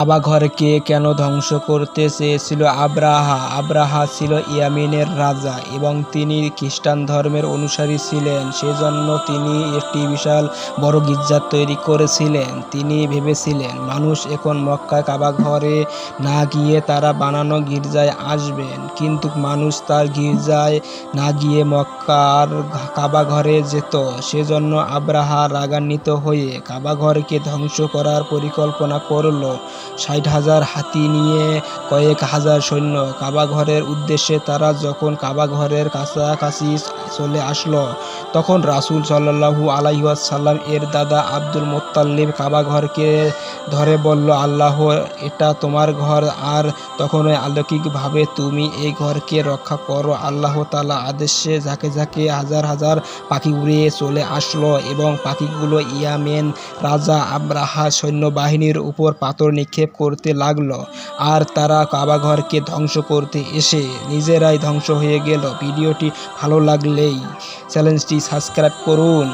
কাবাঘরকে কেন ধ্বংস করতে চেয়েছিল আব্রাহা? আব্রাহা ছিল ইয়ামিনের রাজা এবং তিনি খ্রিস্টান ধর্মের অনুসারী ছিলেন। সেজন্য তিনি একটি বিশাল বড় গির্জা তৈরি করেছিলেন। তিনি ভেবেছিলেন, মানুষ এখন মক্কায় কাবাঘরে না গিয়ে তারা বানানো গির্জায় আসবেন। কিন্তু মানুষ তার গির্জায় না গিয়ে মক্কার কাবাঘরে যেত। সেজন্য আব্রাহা রাগান্বিত হয়ে কাবাঘরকে ধ্বংস করার পরিকল্পনা করল। ষাট হাজার হাতি নিয়ে কয়েক হাজার সৈন্য। কাবাঘরের উদ্দেশ্যে তারা যখন কাবাঘরের কাছাকাছি চলে আসলো, তখন রাসূল সাল্লাল্লাহু আলাইহি ওয়াসাল্লাম এর দাদা আব্দুল মোত্তাল্লিব কাবাঘরকে ধরে বলল, আল্লাহ, এটা তোমার ঘর। আর তখনই আলৌকিকভাবে তুমি এই ঘরকে রক্ষা করো। আল্লাহ তালা আদেশে ঝাঁকে ঝাঁকে হাজার হাজার পাখি উড়িয়ে চলে আসলো এবং পাখিগুলো ইয়ামেন রাজা আব্রাহা সৈন্যবাহিনীর উপর পাথর নিক্ষেপ করতে লাগল। আর তারা কাবাঘরকে ধ্বংস করতে এসে নিজেরাই ধ্বংস হয়ে গেল। ভিডিওটি ভালো লাগলেই চ্যানেলটি সাবস্ক্রাইব করুন।